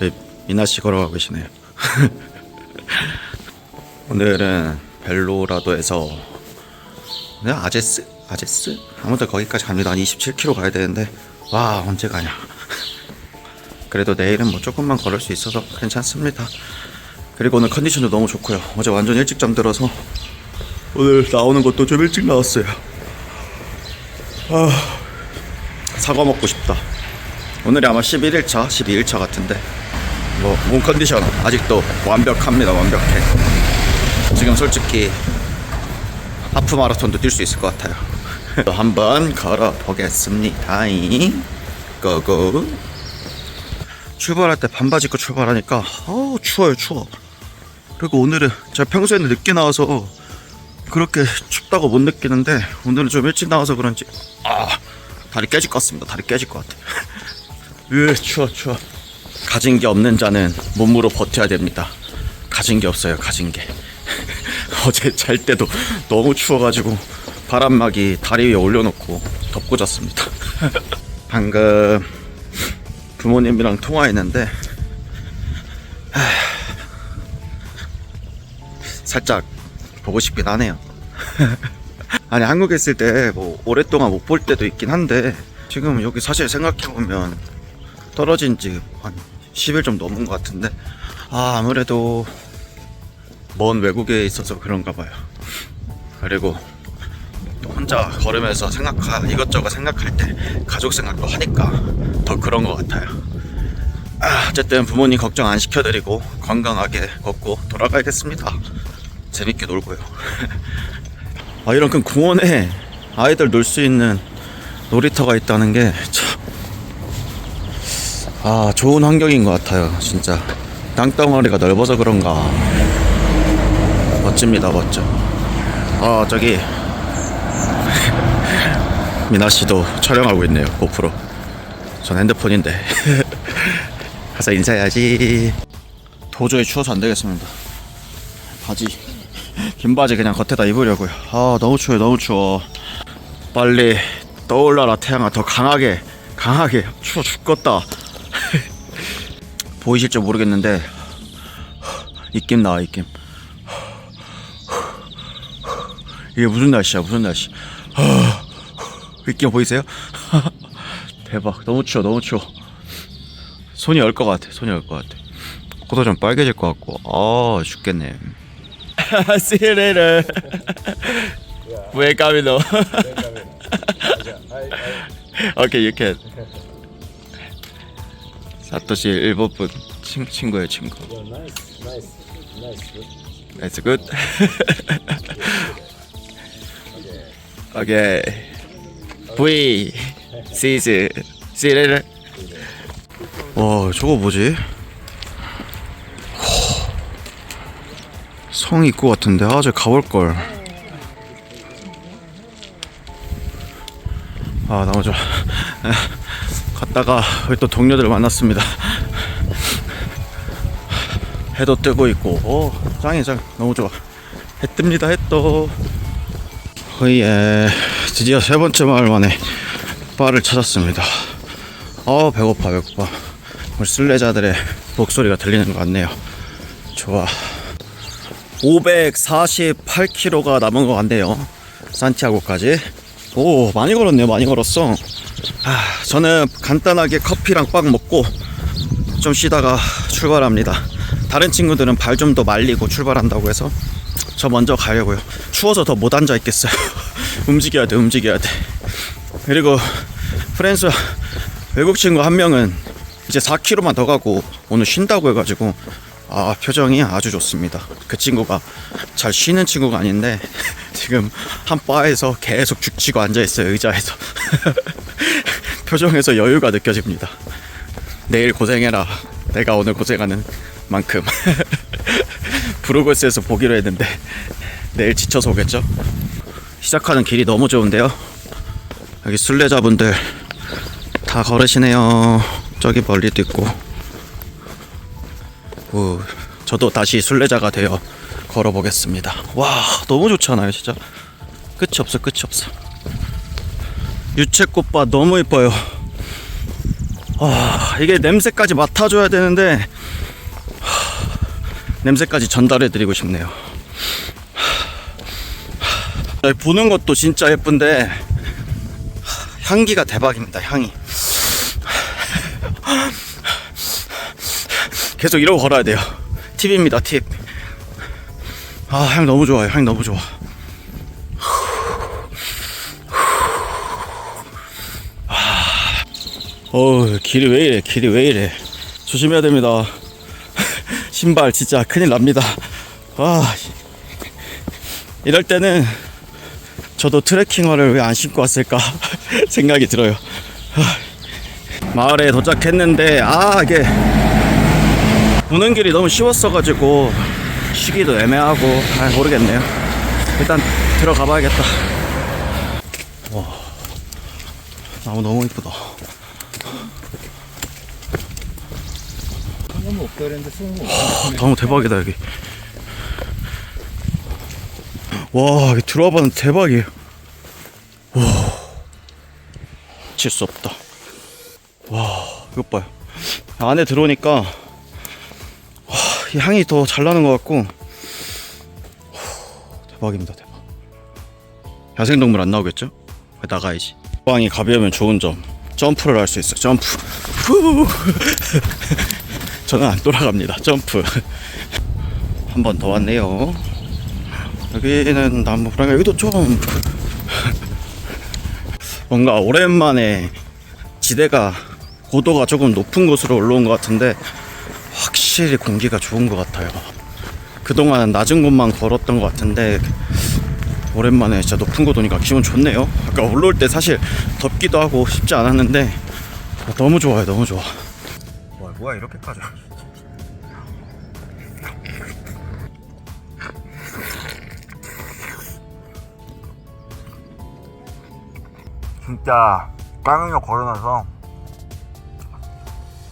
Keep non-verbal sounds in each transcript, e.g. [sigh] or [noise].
네, 미나 씨 걸어가고 계시네요. [laughs] 오늘은 벨로라도에서 네, 아제스? 아제스? 아무튼 거기까지 갑니다. 한 27km 가야 되는데 와 언제 가냐. [laughs] 그래도 내일은 뭐 조금만 걸을 수 있어서 괜찮습니다. 그리고 오늘 컨디션도 너무 좋고요. 어제 완전 일찍 잠들어서 오늘 나오는 것도 좀 일찍 나왔어요. 아, 사과 먹고 싶다. 오늘이 아마 11일차, 12일차 같은데 뭐 몸 컨디션 아직도 완벽합니다. 완벽해. 지금 솔직히 하프 마라톤도 뛸 수 있을 것 같아요. [laughs] 또 한번 걸어 보겠습니다. 고고. 출발할 때 반바지 입고 출발하니까 어우 추워요 추워. 그리고 오늘은 제가 평소에는 늦게 나와서 그렇게 춥다고 못 느끼는데 오늘은 좀 일찍 나와서 그런지 아 다리 깨질 것 같습니다. 다리 깨질 것 같아. [laughs] 으 추워 추워. 가진 게 없는 자는 몸으로 버텨야 됩니다. 가진 게 없어요. 가진 게. [laughs] 어제 잘 때도 너무 추워가지고 바람막이 다리 위에 올려놓고 덮고 잤습니다. [laughs] 방금 부모님이랑 통화했는데 하, 살짝 보고 싶긴 하네요. [laughs] 아니 한국에 있을 때 뭐 오랫동안 못 볼 때도 있긴 한데 지금 여기 사실 생각해보면 떨어진 지한 10일 좀 넘은 것 같은데 아 아무래도 먼 외국에 있어서 그런가 봐요. 그리고 또 혼자 걸으면서 생각하 이것저것 생각할 때 가족 생각도 하니까 더 그런 것 같아요. 아, 어쨌든 부모님 걱정 안 시켜드리고 건강하게 걷고 돌아가야겠습니다. 재밌게 놀고요. [laughs] 아, 이런 큰 공원에 아이들 놀 수 있는 놀이터가 있다는 게 참. 아, 좋은 환경인 것 같아요. 진짜. 땅덩어리가 넓어서 그런가. 멋집니다, 멋져. 아, 저기. [laughs] 미나 씨도 촬영하고 있네요, 고프로. 전 핸드폰인데. [laughs] 가서 인사해야지. 도저히 추워서 안 되겠습니다. 바지. 긴 바지 그냥 겉에다 입으려고요. 아, 너무 추워요, 너무 추워. 빨리 떠올라라, 태양아. 더 강하게, 강하게. 추워 죽겠다. 보이실지 모르겠는데, 입김 나와, 입김. 이게 무슨 날씨야 무슨 날씨? 입김 보이세요? [laughs] 대박. 너무 추워 너무 추워. 손이 얼 것 같아 손이 얼 것 같아. 코도 좀 빨개질 것 같고. 아 죽겠네. See you later Where Camino Okay you can 사토시 일본 분 친, 친구예요 친구. It's good. okay. V. You later. 와, 저거 뭐지? 성 입구 같은데. 아, 저 가볼 걸. 아, 너무 좋 아. 우리 또 동료들을 만났습니다. 해도 뜨고 있고. 오 짱이 짱. 너무 좋아. 해 뜹니다 해떠 허이에 드디어 세 번째 마을 만에 바를 찾았습니다. 어 배고파 배고파. 우리 순례자들의 목소리가 들리는 것 같네요. 좋아. 548km가 남은 것 같네요. 산티아고까지 오 많이 걸었네요 많이 걸었어 아 저는 간단하게 커피랑 빵 먹고 좀 쉬다가 출발합니다. 다른 친구들은 발 좀 더 말리고 출발한다고 해서 저 먼저 가려고요. 추워서 더 못 앉아 있겠어요. [laughs] 움직여야 돼, 움직여야 돼. 그리고 프랑스 외국 친구 한 명은 이제 4km만 더 가고 오늘 쉰다고 해가지고 아 표정이 아주 좋습니다. 그 친구가 잘 쉬는 친구가 아닌데 [laughs] 지금 한 바에서 계속 죽치고 앉아 있어요 의자에서 [laughs] 표정에서 여유가 느껴집니다. 내일 고생해라. 내가 오늘 고생하는 만큼. [laughs] 브루글스에서 보기로 했는데 내일 지쳐서 오겠죠? 시작하는 길이 너무 좋은데요. 여기 순례자분들 다 걸으시네요. 저기 멀리도 있고. 오, 저도 다시 순례자가 되어 걸어보겠습니다. 와, 너무 좋잖아요, 진짜. 끝이 없어, 끝이 없어. 유채꽃밭 너무 이뻐요. 아, 이게 냄새까지 맡아줘야 되는데 하, 냄새까지 전달해드리고 싶네요. 하, 보는 것도 진짜 예쁜데 하, 향기가 대박입니다. 향이 계속 이러고 걸어야 돼요. 팁입니다. 팁. 아, 향 너무 좋아요. 향 너무 좋아. 어우 길이 왜 이래 길이 왜 이래 조심해야 됩니다 [laughs] 신발 진짜 큰일 납니다 아 이럴 때는 저도 트레킹화를 왜 안 신고 왔을까 [laughs] 생각이 들어요 아, 마을에 도착했는데 아 이게 오는 길이 너무 쉬웠어 가지고 쉬기도 애매하고 아 모르겠네요. 일단 들어가 봐야겠다. 와 나무 너무 이쁘다. 소금 없다 그랬는데 소금 없다. 너무 대박이다 여기. 와 여기 들어와 봐는 대박이에요. 와 미칠 수 없다. 와 이것 봐요. 안에 들어오니까 향이 더 잘 나는 것 같고 와, 대박입니다 대박 야생동물 안 나오겠죠? 나가야지 빵이 가벼우면 좋은 점 점프를 할 수 있어요 점프 후. [laughs] 저는 안 돌아갑니다. 점프. [laughs] 한 번 더 왔네요. 여기는 나무 브라가 여기도 좀 [laughs] 뭔가 오랜만에 지대가 고도가 조금 높은 곳으로 올라온 것 같은데 확실히 공기가 좋은 것 같아요. 그동안 낮은 곳만 걸었던 것 같은데 오랜만에 진짜 높은 곳 오니까 기분 좋네요. 아까 올라올 때 사실 덥기도 하고 쉽지 않았는데 너무 좋아요. 너무 좋아. 와 뭐야 이렇게까지 진짜 깡으로 걸어놔서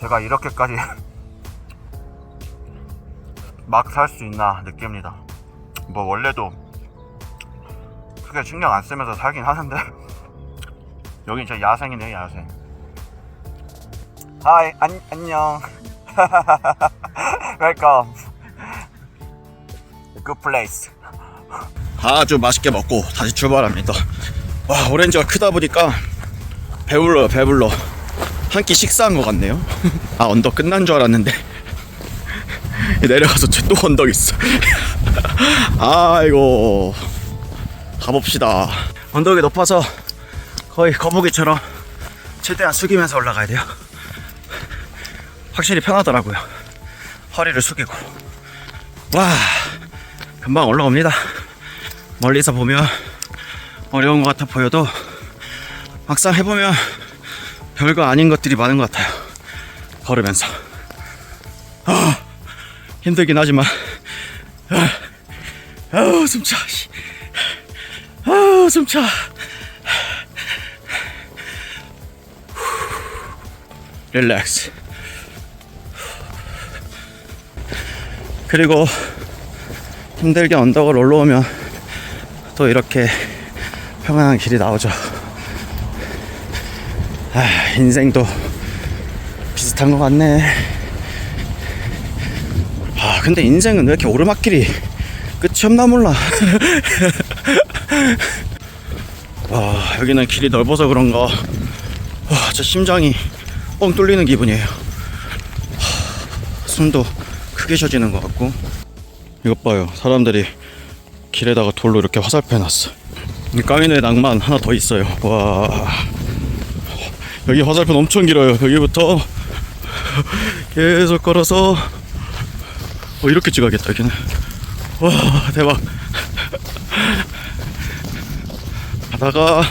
제가 이렇게까지 막 살 수 있나 느낍니다. 뭐 원래도 크게 신경 안 쓰면서 살긴 하는데 [laughs] 여긴 진짜 야생이네 야생. 하이 안, 안녕. [laughs] 웰컴 good place. 아주 맛있게 먹고 다시 출발합니다. 와 오렌지가 크다 보니까 배불러요 배불러. 한 끼 식사한 것 같네요. [laughs] 아 언덕 끝난 줄 알았는데 내려가서 저또 언덕 있어 [laughs] 아이고 가봅시다 언덕이 높아서 거의 거북이처럼 최대한 숙이면서 올라가야 돼요 확실히 편하더라고요. 허리를 숙이고. 와, 금방 올라옵니다. 멀리서 보면 어려운 것 같아 보여도 막상 해보면 별거 아닌 것들이 많은 것 같아요. 걸으면서. 아, 힘들긴 하지만. 아, 아우, 숨차. 씨. 아우, 숨차. 릴렉스. 그리고 힘들게 언덕을 올라오면 또 이렇게 평안한 길이 나오죠. 아, 인생도 비슷한 것 같네. 아, 근데 인생은 왜 이렇게 오르막길이 끝이 없나 몰라. [laughs] 와, 여기는 길이 넓어서 그런가. 와, 저 심장이 뻥 뚫리는 기분이에요. 하, 숨도 크게 쉬어지는 것 같고 이것 봐요 사람들이 길에다가 돌로 이렇게 화살표 해놨어 이 까미네 낭만 하나 더 있어요 와 여기 화살표는 엄청 길어요 여기부터 [laughs] 계속 걸어서 어 이렇게 찍어야겠다 여기는. 와 대박. 가다가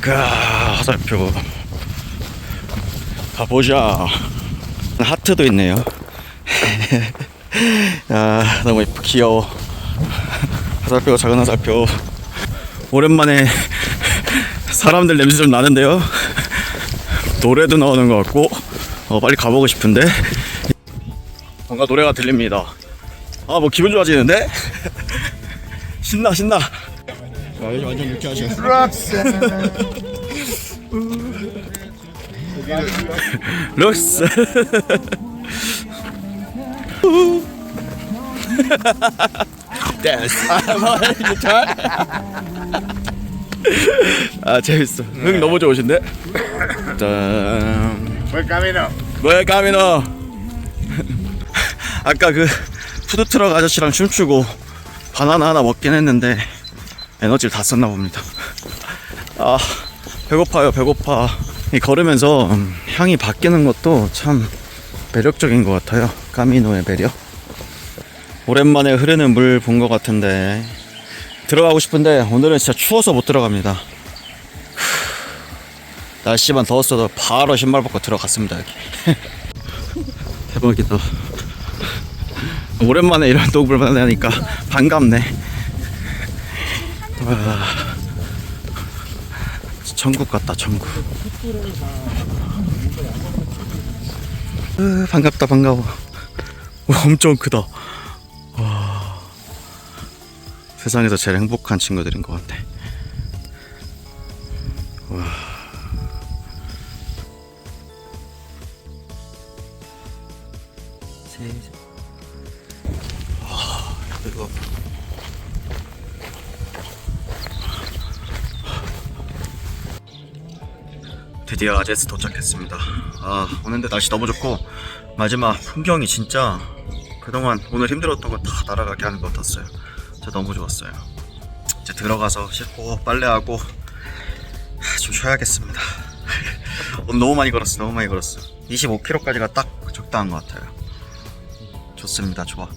까 화살표. 가보자. 하트도 있네요. [laughs] 아 너무 예쁘 귀여워. 화살표 작은 화살표. 오랜만에 사람들 냄새 좀 나는데요. 노래도 나오는 것 같고 어, 빨리 가보고 싶은데 뭔가 노래가 들립니다 아 뭐 기분 좋아지는데 [laughs] 신나 신나 아, 요즘 완전 유쾌하시네 룩스. [laughs] [laughs] 댄스. 아 재밌어. 흥 너무 좋으신데. 짠. Buen camino. 뭐야 까미노. 아까 그 푸드트럭 아저씨랑 춤추고 바나나 하나 먹긴 했는데 에너지를 다 썼나 봅니다. 아 배고파요 배고파. 이 걸으면서 음, 향이 바뀌는 것도 참 매력적인 것 같아요. 까미노의 매력. 오랜만에 흐르는 물 본 것 같은데 들어가고 싶은데 오늘은 진짜 추워서 못 들어갑니다. 날씨만 더웠어도 바로 신발 벗고 들어갔습니다 여기. [laughs] 대박이다. 오랜만에 이런 동물 만나니까 반갑네. 와, 천국 같다 천국. 으, 반갑다 반가워. 와, 엄청 크다. 와, 세상에서 제일 행복한 친구들인 것 같아. 이 드디어 아제스 도착했습니다. 아 오는데 날씨 너무 좋고 마지막 풍경이 진짜 그동안 오늘 힘들었던 거 다 날아가게 하는 것 같았어요. 진짜 너무 좋았어요. 이제 들어가서 씻고 빨래하고 하, 좀 쉬어야겠습니다. [laughs] 오늘 너무 많이 걸었어, 너무 많이 걸었어. 25km까지가 딱 적당한 것 같아요. 좋습니다, 좋아.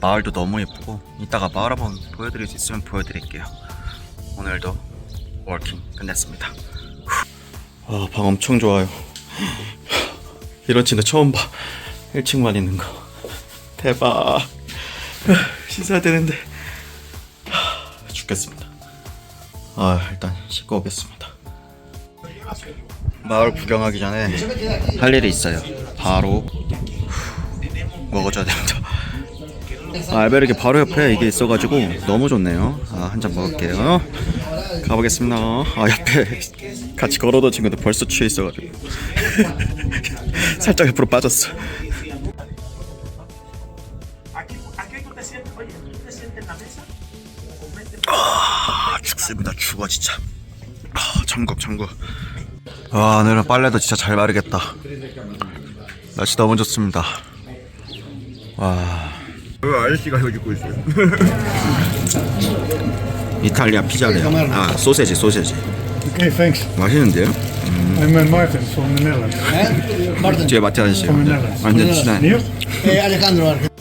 마을도 너무 예쁘고 이따가 마을 한번 보여드릴 수 있으면 보여드릴게요. 오늘도 워킹 끝냈습니다. 아, 방 엄청 좋아요. 이런 침대 처음 봐. 1층만 있는 거. 대박. 씻어야 되는데. 죽겠습니다. 아, 일단 씻고 오겠습니다. 마을 구경하기 전에 할 일이 있어요. 바로 먹어줘야 됩니다. 아, 알베르게 바로 옆에 이게 있어가지고 너무 좋네요. 아, 한 잔 먹을게요. 가보겠습니다. 아, 옆에 같이 걸어도 친구들 벌써 취해 있어가지고 [laughs] 살짝 옆으로 빠졌어. 아, 죽습니다. 죽어 진짜. 아, 천국 천국. 와, 오늘은 빨래도 진짜 잘 마르겠다. 날씨 너무 좋습니다. 와. 아저씨가 이거 입고 있어요. [laughs] 이탈리아 피자래요. 아, 소세지 소세지. Okay, thanks. 맛있는데요? I'm uh, Martin from the Netherlands. Martin. 뒤에 마티 아저씨. From the Netherlands. 완전 친한. You? Eh, Alejandro.